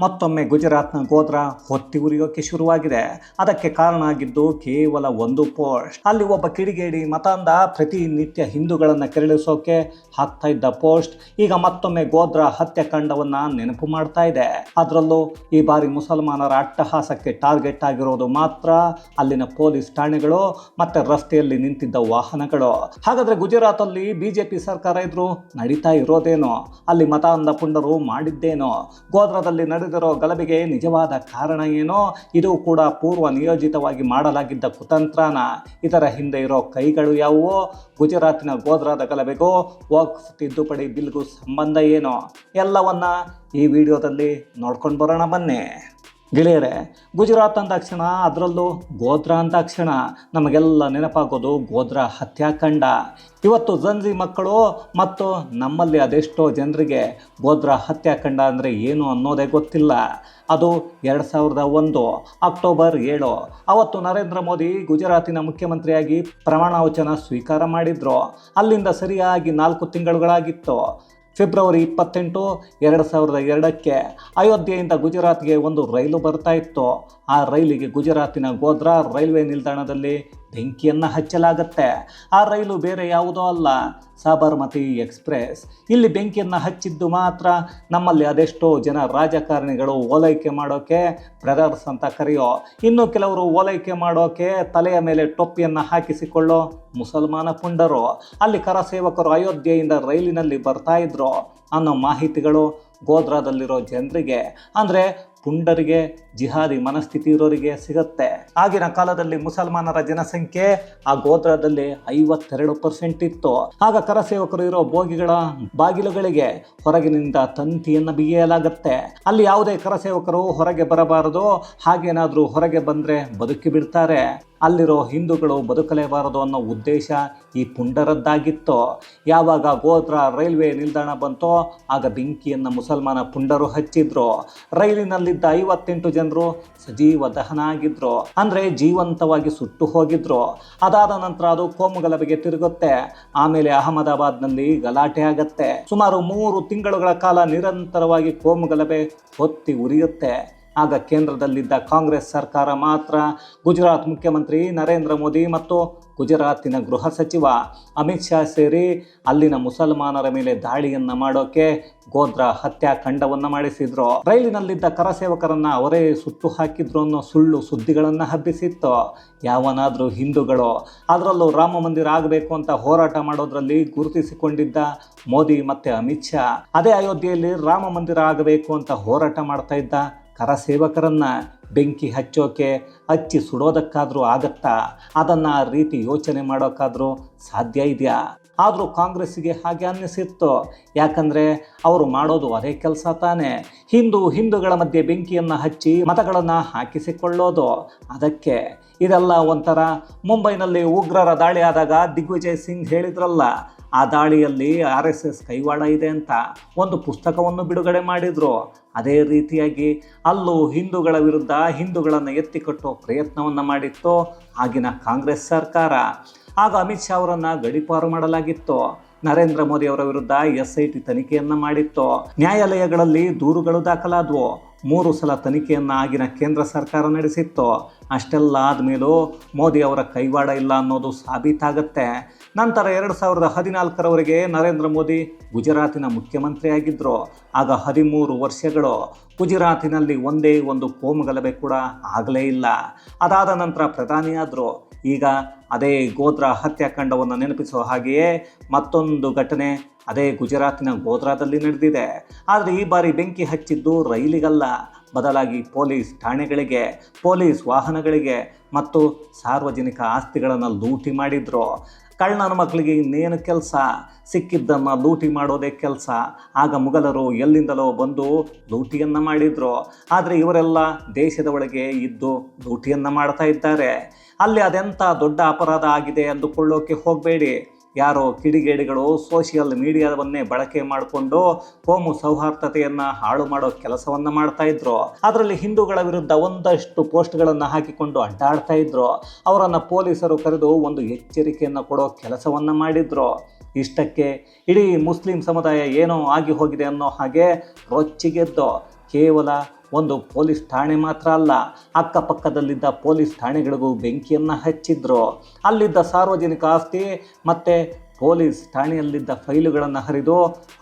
ಮತ್ತೊಮ್ಮೆ ಗುಜರಾತ್ನ ಗೋಧ್ರಾ ಹೊತ್ತಿ ಉರಿಯೋಕೆ ಶುರುವಾಗಿದೆ. ಅದಕ್ಕೆ ಕಾರಣ ಆಗಿದ್ದು ಕೇವಲ ಒಂದು ಪೋಸ್ಟ್. ಅಲ್ಲಿ ಒಬ್ಬ ಕಿಡಿಗೇಡಿ ಮತಾಂಧ ಪ್ರತಿನಿತ್ಯ ಹಿಂದೂಗಳನ್ನು ಕೆರಳಿಸೋಕೆ ಹಾಕ್ತಾ ಇದ್ದ ಪೋಸ್ಟ್. ಈಗ ಮತ್ತೊಮ್ಮೆ ಗೋಧ್ರಾ ಹತ್ಯಾಕಾಂಡವನ್ನ ನೆನಪು ಮಾಡ್ತಾ ಇದೆ. ಅದರಲ್ಲೂ ಈ ಬಾರಿ ಮುಸಲ್ಮಾನರ ಅಟ್ಟಹಾಸಕ್ಕೆ ಟಾರ್ಗೆಟ್ ಆಗಿರೋದು ಮಾತ್ರ ಅಲ್ಲಿನ ಪೊಲೀಸ್ ಠಾಣೆಗಳು ಮತ್ತೆ ರಸ್ತೆಯಲ್ಲಿ ನಿಂತಿದ್ದ ವಾಹನಗಳು. ಹಾಗಾದ್ರೆ ಗುಜರಾತಲ್ಲಿ ಬಿಜೆಪಿ ಸರ್ಕಾರ ಇದ್ರು ನಡೀತಾ ಇರೋದೇನೋ? ಅಲ್ಲಿ ಮತಾಂಧ ಪುಂಡರು ಮಾಡಿದ್ದೇನೋ? ಗೋಧ್ರದಲ್ಲಿ ನಡೆದಿರೋ ಗಲಭೆಗೆ ನಿಜವಾದ ಕಾರಣ ಏನೋ, ಇದು ಕೂಡ ಪೂರ್ವ ನಿಯೋಜಿತವಾಗಿ ಮಾಡಲಾಗಿದ್ದ ಕುತಂತ್ರನ. ಇದರ ಹಿಂದೆ ಇರೋ ಕೈಗಳು ಯಾವುವು? ಗುಜರಾತಿನ ಗೋದ್ರಾದ ಗಲಭೆಗೂ? ವಕ್ಫ್ ತಿದ್ದುಪಡಿ ಬಿಲ್ಗೂ ಸಂಬಂಧ ಏನೋ? ಎಲ್ಲವನ್ನ ಈ ವಿಡಿಯೋದಲ್ಲಿ ನೋಡ್ಕೊಂಡು ಬರೋಣ ಬನ್ನಿ. ಗೆಳೆಯರೆ, ಗುಜರಾತ್ ಅಂದಾಕ್ಷಣ ಅದರಲ್ಲೂ ಗೋಧ್ರಾ ಅಂದಾಕ್ಷಣ ನಮಗೆಲ್ಲ ನೆನಪಾಗೋದು ಗೋಧ್ರಾ ಹತ್ಯಾಕಾಂಡ. ಇವತ್ತು ಜನ್ಜಿ ಮಕ್ಕಳು ಮತ್ತು ನಮ್ಮಲ್ಲಿ ಅದೆಷ್ಟೋ ಜನರಿಗೆ ಗೋಧ್ರಾ ಹತ್ಯಾಕಾಂಡ ಅಂದರೆ ಏನು ಅನ್ನೋದೇ ಗೊತ್ತಿಲ್ಲ. ಅದು ಎರಡು ಸಾವಿರದ ಒಂದು, ಅಕ್ಟೋಬರ್ ಏಳು. ಅವತ್ತು ನರೇಂದ್ರ ಮೋದಿ ಗುಜರಾತಿನ ಮುಖ್ಯಮಂತ್ರಿಯಾಗಿ ಪ್ರಮಾಣ ವಚನ ಸ್ವೀಕಾರ ಮಾಡಿದ್ರು. ಅಲ್ಲಿಂದ ಸರಿಯಾಗಿ ನಾಲ್ಕು ತಿಂಗಳುಗಳಾಗಿತ್ತು. ಫೆಬ್ರವರಿ ಇಪ್ಪತ್ತೆಂಟು ಎರಡು ಸಾವಿರದ ಎರಡಕ್ಕೆ ಅಯೋಧ್ಯೆಯಿಂದ ಗುಜರಾತ್ಗೆ ಒಂದು ರೈಲು ಬರ್ತಾ ಇತ್ತು. ಆ ರೈಲಿಗೆ ಗುಜರಾತಿನ ಗೋದ್ರಾ ರೈಲ್ವೆ ನಿಲ್ದಾಣದಲ್ಲಿ ಬೆಂಕಿಯನ್ನು ಹಚ್ಚಲಾಗತ್ತೆ. ಆ ರೈಲು ಬೇರೆ ಯಾವುದೋ ಅಲ್ಲ. ಸಾಬರ್ಮತಿ ಎಕ್ಸ್ಪ್ರೆಸ್. ಇಲ್ಲಿ ಬೆಂಕಿಯನ್ನು ಹಚ್ಚಿದ್ದು ಮಾತ್ರ ನಮ್ಮಲ್ಲಿ ಅದೆಷ್ಟೋ ಜನ ರಾಜಕಾರಣಿಗಳು ಓಲೈಕೆ ಮಾಡೋಕೆ ಬ್ರದರ್ಸ್ ಅಂತ ಕರೆಯೋ. ಇನ್ನು ಕೆಲವರು ಓಲೈಕೆ ಮಾಡೋಕೆ ತಲೆಯ ಮೇಲೆ ಟೊಪ್ಪಿಯನ್ನು ಹಾಕಿಸಿಕೊಳ್ಳೋ ಮುಸಲ್ಮಾನ ಪುಂಡರು. ಅಲ್ಲಿ ಕರಸೇವಕರು ಅಯೋಧ್ಯೆಯಿಂದ ರೈಲಿನಲ್ಲಿ ಬರ್ತಾ ಇದ್ರು. ಅನ್ನೋ ಮಾಹಿತಿಗಳು ಗೋದ್ರಾದಲ್ಲಿರೋ ಜನರಿಗೆ. ಅಂದರೆ ಪುಂಡರಿಗೆ ಜಿಹಾದಿ ಮನಸ್ಥಿತಿ ಇರೋರಿಗೆ ಸಿಗುತ್ತೆ. ಆಗಿನ ಕಾಲದಲ್ಲಿ ಮುಸಲ್ಮಾನರ ಜನಸಂಖ್ಯೆ ಆ ಗೋತ್ರದಲ್ಲಿ ಐವತ್ತೆರಡು ಪರ್ಸೆಂಟ್ ಇತ್ತು. ಆಗ ಕರಸೇವಕರು ಇರೋ ಬೋಗಿಗಳ ಬಾಗಿಲುಗಳಿಗೆ ಹೊರಗಿನಿಂದ ತಂತಿಯನ್ನು ಬಿಗಿಯಲಾಗತ್ತೆ. ಅಲ್ಲಿ ಯಾವುದೇ ಕರಸೇವಕರು ಹೊರಗೆ ಬರಬಾರದು ಹಾಗೇನಾದರೂ ಹೊರಗೆ ಬಂದರೆ ಬದುಕಿ ಬಿಡ್ತಾರೆ. ಅಲ್ಲಿರೋ ಹಿಂದೂಗಳು ಬದುಕಲೇಬಾರದು ಅನ್ನೋ ಉದ್ದೇಶ ಈ ಪುಂಡರದ್ದಾಗಿತ್ತು. ಯಾವಾಗ ಗೋತ್ರ, ರೈಲ್ವೆ ನಿಲ್ದಾಣ ಬಂತೋ, ಆಗ ಬೆಂಕಿಯನ್ನು ಮುಸಲ್ಮಾನ ಪುಂಡರು ಹಚ್ಚಿದ್ರು. ರೈಲಿನಲ್ಲಿದ್ದ ಐವತ್ತೆಂಟು ಜನರು ಸಜೀವ ದಹನ ಆಗಿದ್ರು ಅಂದ್ರೆ ಜೀವಂತವಾಗಿ ಸುಟ್ಟು ಹೋಗಿದ್ರು. ಅದಾದ ನಂತರ ಅದು ಕೋಮು ಗಲಭೆಗೆ ತಿರುಗುತ್ತೆ. ಆಮೇಲೆ ಅಹಮದಾಬಾದ್ನಲ್ಲಿ ಗಲಾಟೆ ಆಗತ್ತೆ. ಸುಮಾರು ಮೂರು ತಿಂಗಳುಗಳ ಕಾಲ ನಿರಂತರವಾಗಿ ಕೋಮು ಗಲಭೆ ಹೊತ್ತಿ ಉರಿಯುತ್ತೆ. ಆಗ ಕೇಂದ್ರದಲ್ಲಿದ್ದ ಕಾಂಗ್ರೆಸ್ ಸರ್ಕಾರ ಮಾತ್ರ ಗುಜರಾತ್ ಮುಖ್ಯಮಂತ್ರಿ ನರೇಂದ್ರ ಮೋದಿ ಮತ್ತು ಗುಜರಾತಿನ ಗೃಹ ಸಚಿವ ಅಮಿತ್ ಶಾ ಸೇರಿ ಅಲ್ಲಿನ ಮುಸಲ್ಮಾನರ ಮೇಲೆ ದಾಳಿಯನ್ನ ಮಾಡೋಕೆ ಗೋಧ್ರಾ ಹತ್ಯಾಕಾಂಡವನ್ನ ಮಾಡಿಸಿದ್ರು. ರೈಲಿನಲ್ಲಿದ್ದ ಕರಸೇವಕರನ್ನ ಅವರೇ ಸುಟ್ಟು ಹಾಕಿದ್ರು ಅನ್ನೋ ಸುಳ್ಳು ಸುದ್ದಿಗಳನ್ನ ಹಬ್ಬಿಸಿತ್ತು. ಯಾವನಾದ್ರೂ ಹಿಂದೂಗಳು ಅದರಲ್ಲೂ ರಾಮ ಮಂದಿರ ಆಗಬೇಕು ಅಂತ ಹೋರಾಟ ಮಾಡೋದ್ರಲ್ಲಿ ಗುರುತಿಸಿಕೊಂಡಿದ್ದ ಮೋದಿ ಮತ್ತೆ ಅಮಿತ್ ಶಾ. ಅದೇ ಅಯೋಧ್ಯೆಯಲ್ಲಿ ರಾಮ ಮಂದಿರ ಆಗಬೇಕು ಅಂತ ಹೋರಾಟ ಮಾಡ್ತಾ ಇದ್ದ ಕರಸೇವಕರನ್ನ ಬೆಂಕಿ ಹಚ್ಚೋಕೆ, ಹಚ್ಚಿ ಸುಡೋದಕ್ಕಾದರೂ ಆಗತ್ತಾ? ಅದನ್ನು ಆ ರೀತಿ ಯೋಚನೆ ಮಾಡೋಕ್ಕಾದರೂ ಸಾಧ್ಯ ಇದೆಯಾ? ಆದರೂ ಕಾಂಗ್ರೆಸ್ಸಿಗೆ ಹಾಗೆ ಅನ್ನಿಸಿತ್ತು. ಯಾಕಂದರೆ ಅವರು ಮಾಡೋದು ಅದೇ ಕೆಲಸ ತಾನೇ. ಹಿಂದೂ ಹಿಂದೂಗಳ ಮಧ್ಯೆ ಬೆಂಕಿಯನ್ನು ಹಚ್ಚಿ ಮತಗಳನ್ನು ಹಾಕಿಸಿಕೊಳ್ಳೋದು ಅದಕ್ಕೆ. ಇದೆಲ್ಲ ಒಂಥರ ಮುಂಬೈನಲ್ಲಿ ಉಗ್ರರ ದಾಳಿ ಆದಾಗ ದಿಗ್ವಿಜಯ್ ಸಿಂಗ್ ಹೇಳಿದ್ರಲ್ಲ ಆ ದಾಳಿಯಲ್ಲಿ ಆರ್ ಎಸ್ ಎಸ್ ಕೈವಾಡ ಇದೆ ಅಂತ ಒಂದು ಪುಸ್ತಕವನ್ನು ಬಿಡುಗಡೆ ಮಾಡಿದರು. ಅದೇ ರೀತಿಯಾಗಿ ಅಲ್ಲೂ ಹಿಂದೂಗಳ ವಿರುದ್ಧ ಹಿಂದೂಗಳನ್ನು ಎತ್ತಿಕಟ್ಟೋ ಪ್ರಯತ್ನವನ್ನು ಮಾಡಿತ್ತು ಆಗಿನ ಕಾಂಗ್ರೆಸ್ ಸರ್ಕಾರ. ಆಗ ಅಮಿತ್ ಶಾ ಅವರನ್ನು ಗಡಿಪಾರು ಮಾಡಲಾಗಿತ್ತು. ನರೇಂದ್ರ ಮೋದಿ ಅವರ ವಿರುದ್ಧ ಎಸ್ ಐ ಟಿ ತನಿಖೆಯನ್ನು ಮಾಡಿತ್ತು. ನ್ಯಾಯಾಲಯಗಳಲ್ಲಿ ದೂರುಗಳು ದಾಖಲಾದವು. ಮೂರು ಸಲ ತನಿಖೆಯನ್ನು ಆಗಿನ ಕೇಂದ್ರ ಸರ್ಕಾರ ನಡೆಸಿತ್ತು. ಅಷ್ಟೆಲ್ಲ ಆದಮೇಲೂ ಮೋದಿ ಅವರ ಕೈವಾಡ ಇಲ್ಲ ಅನ್ನೋದು ಸಾಬೀತಾಗತ್ತೆ. ನಂತರ ಎರಡು ಸಾವಿರದ ಹದಿನಾಲ್ಕರವರೆಗೆ ನರೇಂದ್ರ ಮೋದಿ ಗುಜರಾತಿನ ಮುಖ್ಯಮಂತ್ರಿಯಾಗಿದ್ದರು ಆಗ ಹದಿಮೂರು ವರ್ಷಗಳು ಗುಜರಾತಿನಲ್ಲಿ ಒಂದೇ ಒಂದು ಕೋಮು ಗಲಭೆ ಕೂಡ ಆಗಲೇ ಇಲ್ಲ. ಅದಾದ ನಂತರ ಪ್ರಧಾನಿಯಾದರು. ಈಗ ಅದೇ ಗೋತ್ರ ಹತ್ಯಾಕಾಂಡವನ್ನು ನೆನಪಿಸುವ ಹಾಗೆಯೇ ಮತ್ತೊಂದು ಘಟನೆ ಅದೇ ಗುಜರಾತಿನ ಗೋಧ್ರಾದಲ್ಲಿ ನಡೆದಿದೆ. ಆದರೆ ಈ ಬಾರಿ ಬೆಂಕಿ ಹಚ್ಚಿದ್ದು ರೈಲಿಗಲ್ಲ. ಬದಲಾಗಿ ಪೊಲೀಸ್ ಠಾಣೆಗಳಿಗೆ, ಪೊಲೀಸ್ ವಾಹನಗಳಿಗೆ ಮತ್ತು ಸಾರ್ವಜನಿಕ ಆಸ್ತಿಗಳನ್ನು ಲೂಟಿ ಮಾಡಿದ್ರು. ಕಳ್ಳನ ಮಕ್ಕಳಿಗೆ ಇನ್ನೇನು ಕೆಲಸ? ಸಿಕ್ಕಿದ್ದನ್ನು ಲೂಟಿ ಮಾಡೋದೇ ಕೆಲಸ. ಆಗ ಮುಗಲರು ಎಲ್ಲಿಂದಲೋ ಬಂದು ಲೂಟಿಯನ್ನು ಮಾಡಿದರು. ಆದರೆ ಇವರೆಲ್ಲ ದೇಶದ ಒಳಗೆ ಇದ್ದು ಲೂಟಿಯನ್ನು ಮಾಡ್ತಾ ಇದ್ದಾರೆ. ಅಲ್ಲಿ ಅದೆಂಥ ದೊಡ್ಡ ಅಪರಾಧ ಆಗಿದೆ ಅಂದುಕೊಳ್ಳೋಕೆ ಹೋಗಬೇಡಿ. ಯಾರೋ ಕಿಡಿಗೇಡಿಗಳು ಸೋಷಿಯಲ್ ಮೀಡಿಯಾವನ್ನೇ ಬಳಕೆ ಮಾಡಿಕೊಂಡು ಕೋಮು ಸೌಹಾರ್ದತೆಯನ್ನು ಹಾಳು ಮಾಡೋ ಕೆಲಸವನ್ನು ಮಾಡ್ತಾ ಇದ್ರು. ಅದರಲ್ಲಿ ಹಿಂದೂಗಳ ವಿರುದ್ಧ ಒಂದಷ್ಟು ಪೋಸ್ಟ್ಗಳನ್ನು ಹಾಕಿಕೊಂಡು ಅಡ್ಡಾಡ್ತಾ ಇದ್ರು. ಅವರನ್ನು ಪೊಲೀಸರು ಕರೆದು ಒಂದು ಎಚ್ಚರಿಕೆಯನ್ನು ಕೊಡೋ ಕೆಲಸವನ್ನು ಮಾಡಿದ್ರು. ಇಷ್ಟಕ್ಕೆ ಇಡೀ ಮುಸ್ಲಿಂ ಸಮುದಾಯ ಏನೋ ಆಗಿ ಹೋಗಿದೆ ಅನ್ನೋ ಹಾಗೆ ರೊಚ್ಚಿಗೆದ್ದು. ಕೇವಲ ಒಂದು ಪೊಲೀಸ್ ಠಾಣೆ ಮಾತ್ರ ಅಲ್ಲ, ಅಕ್ಕಪಕ್ಕದಲ್ಲಿದ್ದ ಪೊಲೀಸ್ ಠಾಣೆಗಳಿಗೂ ಬೆಂಕಿಯನ್ನು ಹಚ್ಚಿದ್ರು. ಅಲ್ಲಿದ್ದ ಸಾರ್ವಜನಿಕ ಆಸ್ತಿ ಮತ್ತು ಪೊಲೀಸ್ ಠಾಣೆಯಲ್ಲಿದ್ದ ಫೈಲುಗಳನ್ನು ಹರಿದು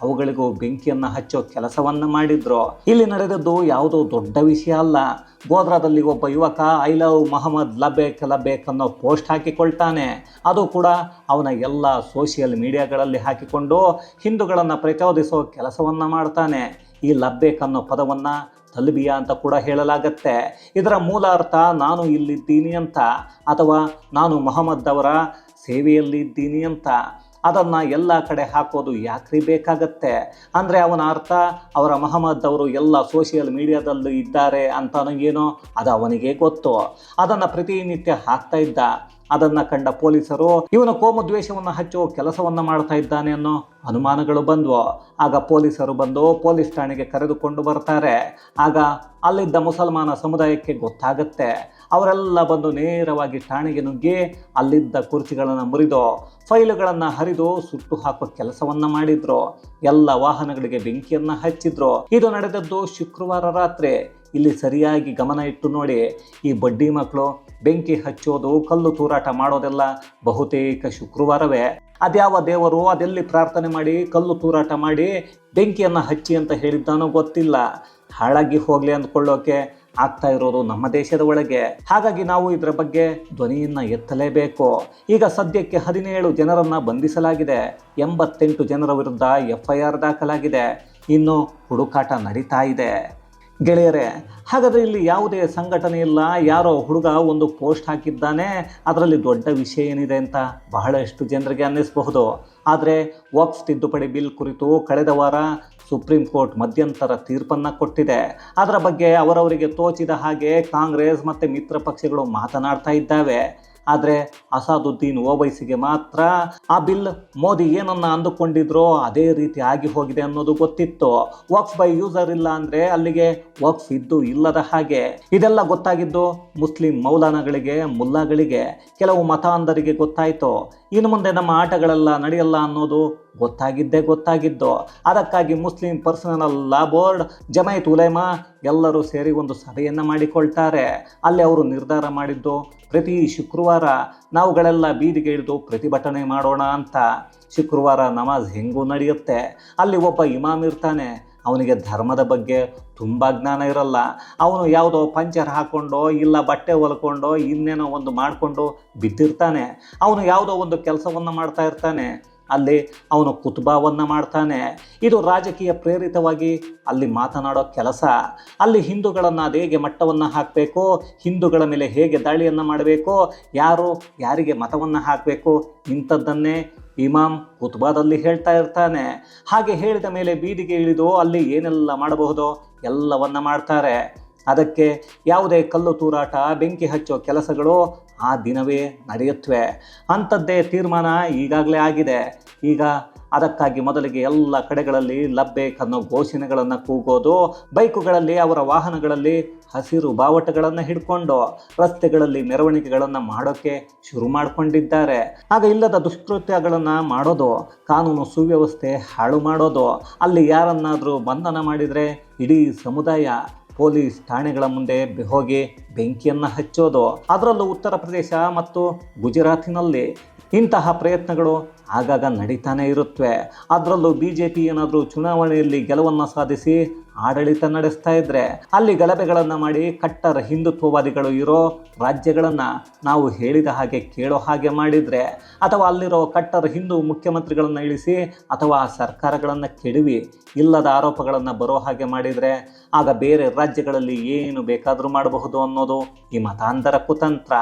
ಅವುಗಳಿಗೂ ಬೆಂಕಿಯನ್ನು ಹಚ್ಚೋ ಕೆಲಸವನ್ನು ಮಾಡಿದ್ರು. ಇಲ್ಲಿ ನಡೆದದ್ದು ಯಾವುದೋ ದೊಡ್ಡ ವಿಷಯ ಅಲ್ಲ. ಗೋದ್ರಾದಲ್ಲಿ ಒಬ್ಬ ಯುವಕ, ಐ ಲವ್ ಮೊಹಮ್ಮದ್ ಲಬೇಕ್ ಲಬೇಕ್ ಅನ್ನೋ ಪೋಸ್ಟ್ ಹಾಕಿಕೊಳ್ತಾನೆ. ಅದು ಕೂಡ ಅವನ ಎಲ್ಲ ಸೋಷಿಯಲ್ ಮೀಡಿಯಾಗಳಲ್ಲಿ ಹಾಕಿಕೊಂಡು ಹಿಂದೂಗಳನ್ನು ಪ್ರಚೋದಿಸೋ ಕೆಲಸವನ್ನು ಮಾಡ್ತಾನೆ. ಈ ಲಬ್ಬೇಕ್ ಅನ್ನೋ ಪದವನ್ನು ತಲ್ಬಿಯ ಅಂತ ಕೂಡ ಹೇಳಲಾಗತ್ತೆ. ಇದರ ಮೂಲ ಅರ್ಥ ನಾನು ಇಲ್ಲಿದ್ದೀನಿ ಅಂತ ಅಥವಾ ನಾನು ಮೊಹಮ್ಮದ್ ಅವರ ಸೇವೆಯಲ್ಲಿದ್ದೀನಿ ಅಂತ. ಅದನ್ನು ಎಲ್ಲ ಕಡೆ ಹಾಕೋದು ಯಾಕ್ರಿ ಬೇಕಾಗತ್ತೆ? ಅಂದರೆ ಅವನ ಅರ್ಥ, ಅವರ ಮಹಮ್ಮದ್ ಅವರು ಎಲ್ಲ ಸೋಷಿಯಲ್ ಮೀಡಿಯಾದಲ್ಲೂ ಇದ್ದಾರೆ ಅಂತ ಏನೋ, ಅದು ಅವನಿಗೆ ಗೊತ್ತು. ಅದನ್ನು ಪ್ರತಿನಿತ್ಯ ಹಾಕ್ತಾ ಇದ್ದ. ಅದನ್ನು ಕಂಡ ಪೊಲೀಸರು, ಇವನ ಕೋಮು ದ್ವೇಷವನ್ನು ಹಚ್ಚುವ ಕೆಲಸವನ್ನು ಮಾಡ್ತಾ ಇದ್ದಾನೆ ಅನ್ನೋ ಅನುಮಾನಗಳು ಬಂದ್ವು. ಆಗ ಪೊಲೀಸರು ಬಂದು ಪೊಲೀಸ್ ಠಾಣೆಗೆ ಕರೆದುಕೊಂಡು ಬರ್ತಾರೆ. ಆಗ ಅಲ್ಲಿದ್ದ ಮುಸಲ್ಮಾನ ಸಮುದಾಯಕ್ಕೆ ಗೊತ್ತಾಗತ್ತೆ. ಅವರೆಲ್ಲ ಬಂದು ನೇರವಾಗಿ ಠಾಣೆಗೆ ನುಗ್ಗಿ ಅಲ್ಲಿದ್ದ ಕುರ್ಚಿಗಳನ್ನು ಮುರಿದು, ಫೈಲುಗಳನ್ನು ಹರಿದು ಸುಟ್ಟು ಹಾಕೋ ಕೆಲಸವನ್ನ ಮಾಡಿದ್ರು. ಎಲ್ಲ ವಾಹನಗಳಿಗೆ ಬೆಂಕಿಯನ್ನ ಹಚ್ಚಿದ್ರು. ಇದು ನಡೆದದ್ದು ಶುಕ್ರವಾರ ರಾತ್ರಿ. ಇಲ್ಲಿ ಸರಿಯಾಗಿ ಗಮನ ಇಟ್ಟು ನೋಡಿ. ಈ ಬಡ್ಡಿ ಮಕ್ಕಳು ಬೆಂಕಿ ಹಚ್ಚೋದು, ಕಲ್ಲು ತೂರಾಟ ಮಾಡೋದೆಲ್ಲ ಬಹುತೇಕ ಶುಕ್ರವಾರವೇ. ಅದ್ಯಾವ ದೇವರು ಅದೆಲ್ಲಿ ಪ್ರಾರ್ಥನೆ ಮಾಡಿ, ಕಲ್ಲು ತೂರಾಟ ಮಾಡಿ ಬೆಂಕಿಯನ್ನು ಹಚ್ಚಿ ಅಂತ ಹೇಳಿದ್ದಾನೋ ಗೊತ್ತಿಲ್ಲ. ಹಾಳಾಗಿ ಹೋಗಲಿ ಅಂದ್ಕೊಳ್ಳೋಕೆ ಆಗ್ತಾ ಇರೋದು ನಮ್ಮ ದೇಶದ ಒಳಗೆ. ಹಾಗಾಗಿ ನಾವು ಇದರ ಬಗ್ಗೆ ಧ್ವನಿಯನ್ನ ಎತ್ತಲೇಬೇಕು. ಈಗ ಸದ್ಯಕ್ಕೆ ಹದಿನೇಳು ಜನರನ್ನ ಬಂಧಿಸಲಾಗಿದೆ. ಎಂಬತ್ತೆಂಟು ಜನರ ವಿರುದ್ಧ ಎಫ್ಐಆರ್ ದಾಖಲಾಗಿದೆ. ಇನ್ನು ಹುಡುಕಾಟ ನಡೀತಾ ಇದೆ. ಗೆಳೆಯರೇ, ಹಾಗಾದರೆ ಇಲ್ಲಿ ಯಾವುದೇ ಸಂಘಟನೆ ಇಲ್ಲ. ಯಾರೋ ಹುಡುಗ ಒಂದು ಪೋಸ್ಟ್ ಹಾಕಿದ್ದಾನೆ. ಅದರಲ್ಲಿ ದೊಡ್ಡ ವಿಷಯ ಏನಿದೆ ಅಂತ ಬಹಳಷ್ಟು ಜನರಿಗೆ ಅನ್ನಿಸಬಹುದು. ಆದರೆ ವಕ್ಫ್ ತಿದ್ದುಪಡಿ ಬಿಲ್ ಕುರಿತು ಕಳೆದ ವಾರ ಸುಪ್ರೀಂ ಕೋರ್ಟ್ ಮಧ್ಯಂತರ ತೀರ್ಪನ್ನು ಕೊಟ್ಟಿದೆ. ಅದರ ಬಗ್ಗೆ ಅವರವರಿಗೆ ತೋಚಿದ ಹಾಗೆ ಕಾಂಗ್ರೆಸ್ ಮತ್ತು ಮಿತ್ರ ಪಕ್ಷಗಳು ಮಾತನಾಡ್ತಾ ಇದ್ದಾವೆ. ಆದರೆ ಅಸಾದುದ್ದೀನ್ ಓವೈಸಿಗೆ ಮಾತ್ರ ಆ ಬಿಲ್ ಮೋದಿ ಏನನ್ನ ಅಂದುಕೊಂಡಿದ್ರೋ ಅದೇ ರೀತಿ ಆಗಿ ಹೋಗಿದೆ ಅನ್ನೋದು ಗೊತ್ತಿತ್ತು. ವಕ್ಫ್ ಬೈ ಯೂಸರ್ ಇಲ್ಲ ಅಂದ್ರೆ ಅಲ್ಲಿಗೆ ವಕ್ಫ್ ಇದ್ದು ಇಲ್ಲದ ಹಾಗೆ. ಇದೆಲ್ಲ ಗೊತ್ತಾಗಿದ್ದು ಮುಸ್ಲಿಂ ಮೌಲಾನಗಳಿಗೆ, ಮುಲ್ಲಾಗಳಿಗೆ, ಕೆಲವು ಮತಾಂಧರಿಗೆ ಗೊತ್ತಾಯಿತು. ಇನ್ನು ಮುಂದೆ ನಮ್ಮ ಆಟಗಳೆಲ್ಲ ನಡೆಯಲ್ಲ ಅನ್ನೋದು ಗೊತ್ತಾಗಿದ್ದೇ ಗೊತ್ತಾಗಿದ್ದು. ಅದಕ್ಕಾಗಿ Muslim personal law board Jamiat Ulema ಎಲ್ಲರೂ ಸೇರಿ ಒಂದು ಸಭೆಯನ್ನು ಮಾಡಿಕೊಳ್ತಾರೆ. ಅಲ್ಲಿ ಅವರು ನಿರ್ಧಾರ ಮಾಡಿದ್ದು ಪ್ರತಿ ಶುಕ್ರವಾರ ನಾವುಗಳೆಲ್ಲ ಬೀದಿಗೆ ಇಳಿದು ಪ್ರತಿಭಟನೆ ಮಾಡೋಣ ಅಂತ ಶುಕ್ರವಾರ ನಮಾಜ್ ಹೆಂಗೂ ನಡೆಯುತ್ತೆ. ಅಲ್ಲಿ ಒಬ್ಬ ಇಮಾಮ್ ಇರ್ತಾನೆ. ಅವನಿಗೆ ಧರ್ಮದ ಬಗ್ಗೆ ತುಂಬ ಜ್ಞಾನ ಇರಲ್ಲ. ಅವನು ಯಾವುದೋ ಪಂಚರ್ ಹಾಕ್ಕೊಂಡೋ ಇಲ್ಲ ಬಟ್ಟೆ ಹೊಲ್ಕೊಂಡೋ ಇನ್ನೇನೋ ಒಂದು ಮಾಡಿಕೊಂಡು ಬಿದ್ದಿರ್ತಾನೆ. ಅವನು ಯಾವುದೋ ಒಂದು ಕೆಲಸವನ್ನು ಮಾಡ್ತಾ ಇರ್ತಾನೆ. ಅಲ್ಲಿ ಅವನು ಕುತುಬಾವನ್ನು ಮಾಡ್ತಾನೆ. ಇದು ರಾಜಕೀಯ ಪ್ರೇರಿತವಾಗಿ ಅಲ್ಲಿ ಮಾತನಾಡೋ ಕೆಲಸ. ಅಲ್ಲಿ ಹಿಂದೂಗಳನ್ನು ಅದು ಹೇಗೆ ಮಟ್ಟವನ್ನು ಹಾಕಬೇಕು, ಹಿಂದೂಗಳ ಮೇಲೆ ಹೇಗೆ ದಾಳಿಯನ್ನು ಮಾಡಬೇಕು, ಯಾರು ಯಾರಿಗೆ ಮತವನ್ನು ಹಾಕಬೇಕು ಇಂಥದ್ದನ್ನೇ ಇಮಾಮ್ ಕುತುಬಾದಲ್ಲಿ ಹೇಳ್ತಾ ಇರ್ತಾನೆ. ಹಾಗೆ ಹೇಳಿದ ಮೇಲೆ ಬೀದಿಗೆ ಇಳಿದು ಅಲ್ಲಿ ಏನೆಲ್ಲ ಮಾಡಬಹುದು? ಎಲ್ಲವನ್ನ ಮಾಡ್ತಾರೆ. ಅದಕ್ಕೆ ಯಾವುದೇ ಕಲ್ಲು ತೂರಾಟ, ಬೆಂಕಿ ಹಚ್ಚೋ ಕೆಲಸಗಳು ಆ ದಿನವೇ ನಡೆಯುತ್ತವೆ. ಅಂಥದ್ದೇ ತೀರ್ಮಾನ ಈಗಾಗಲೇ ಆಗಿದೆ. ಈಗ ಅದಕ್ಕಾಗಿ ಮೊದಲಿಗೆ ಎಲ್ಲ ಕಡೆಗಳಲ್ಲಿ ಲಬ್ಬೇಕ್ ಅನ್ನೋ ಘೋಷಣೆಗಳನ್ನು ಕೂಗೋದು, ಬೈಕುಗಳಲ್ಲಿ, ಅವರ ವಾಹನಗಳಲ್ಲಿ ಹಸಿರು ಬಾವಟಗಳನ್ನು ಹಿಡ್ಕೊಂಡು ರಸ್ತೆಗಳಲ್ಲಿ ಮೆರವಣಿಗೆಗಳನ್ನು ಮಾಡೋಕ್ಕೆ ಶುರು ಮಾಡಿಕೊಂಡಿದ್ದಾರೆ. ಆಗ ಇಲ್ಲದ ದುಷ್ಕೃತ್ಯಗಳನ್ನು ಮಾಡೋದು, ಕಾನೂನು ಸುವ್ಯವಸ್ಥೆ ಹಾಳು ಮಾಡೋದು, ಅಲ್ಲಿ ಯಾರನ್ನಾದರೂ ಬಂಧನ ಮಾಡಿದರೆ ಇಡೀ ಸಮುದಾಯ ಪೊಲೀಸ್ ಠಾಣೆಗಳ ಮುಂದೆ ಹೋಗಿ ಬೆಂಕಿಯನ್ನು ಹಚ್ಚೋದು, ಅದರಲ್ಲೂ ಉತ್ತರ ಪ್ರದೇಶ ಮತ್ತು ಗುಜರಾತಿನಲ್ಲಿ ಇಂತಹ ಪ್ರಯತ್ನಗಳು ಆಗಾಗ ನಡೀತಾನೆ ಇರುತ್ತವೆ ಅದರಲ್ಲೂ ಬಿ ಜೆ ಪಿ ಏನಾದರೂ ಚುನಾವಣೆಯಲ್ಲಿ ಗೆಲುವನ್ನು ಸಾಧಿಸಿ ಆಡಳಿತ ನಡೆಸ್ತಾ ಇದ್ರೆ ಅಲ್ಲಿ ಗಲಭೆಗಳನ್ನು ಮಾಡಿ ಕಟ್ಟರ ಹಿಂದುತ್ವವಾದಿಗಳು ಇರೋ ರಾಜ್ಯಗಳನ್ನು ನಾವು ಹೇಳಿದ ಹಾಗೆ ಕೇಳೋ ಹಾಗೆ ಮಾಡಿದರೆ ಅಥವಾ ಅಲ್ಲಿರೋ ಕಟ್ಟರ ಹಿಂದೂ ಮುಖ್ಯಮಂತ್ರಿಗಳನ್ನು ಇಳಿಸಿ ಅಥವಾ ಸರ್ಕಾರಗಳನ್ನು ಕೆಡವಿ ಇಲ್ಲದ ಆರೋಪಗಳನ್ನು ಬರೋ ಹಾಗೆ ಮಾಡಿದರೆ ಆಗ ಬೇರೆ ರಾಜ್ಯಗಳಲ್ಲಿ ಏನು ಬೇಕಾದರೂ ಮಾಡಬಹುದು ಅನ್ನೋದು ಈ ಮತಾಂತರ ಕುತಂತ್ರ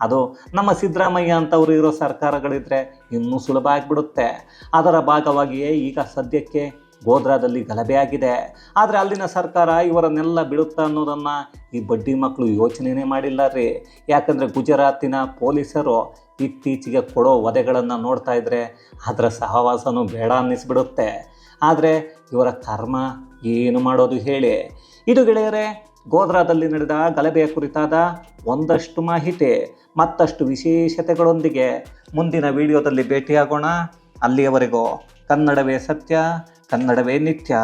ಅದು ನಮ್ಮ ಸಿದ್ದರಾಮಯ್ಯ ಅಂತವರು ಇರೋ ಸರ್ಕಾರಗಳಿದ್ರೆ ಇನ್ನೂ ಸುಲಭ ಆಗಿಬಿಡುತ್ತೆ. ಅದರ ಭಾಗವಾಗಿಯೇ ಈಗ ಸದ್ಯಕ್ಕೆ ಗೋಧ್ರಾದಲ್ಲಿ ಗಲಭೆ ಆಗಿದೆ. ಆದರೆ ಅಲ್ಲಿನ ಸರ್ಕಾರ ಇವರನ್ನೆಲ್ಲ ಬಿಡುತ್ತಾ ಅನ್ನೋದನ್ನು ಈ ಬಡ್ಡಿ ಮಕ್ಕಳು ಯೋಚನೆನೇ ಮಾಡಿಲ್ಲ ರೀ. ಯಾಕಂದರೆ ಗುಜರಾತಿನ ಪೊಲೀಸರು ಇತ್ತೀಚೆಗೆ ಕೊಡೋ ವಧೆಗಳನ್ನು ನೋಡ್ತಾ ಇದ್ದರೆ ಅದರ ಸಹವಾಸನೂ ಬೇಡ ಅನ್ನಿಸ್ಬಿಡುತ್ತೆ. ಆದರೆ ಇವರ ಕರ್ಮ ಏನು ಮಾಡೋದು ಹೇಳಿ. ಇದು ಗೆಳೆಯರೆ, ಗೋಧ್ರಾದಲ್ಲಿ ನಡೆದ ಗಲಭೆಯ ಕುರಿತಾದ ಒಂದಷ್ಟು ಮಾಹಿತಿ, ಮತ್ತಷ್ಟು ವಿಶೇಷತೆಗಳೊಂದಿಗೆ ಮುಂದಿನ ವಿಡಿಯೋದಲ್ಲಿ ಭೇಟಿಯಾಗೋಣ. ಅಲ್ಲಿಯವರೆಗೂ ಕನ್ನಡವೇ ಸತ್ಯ ಕನ್ನಡವೇ ನಿತ್ಯ.